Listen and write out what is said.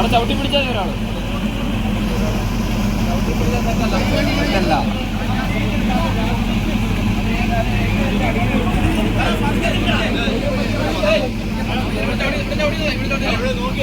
അവിടെ ചവിട്ടി പിടിച്ചാൽ ഒരാൾ നോക്കി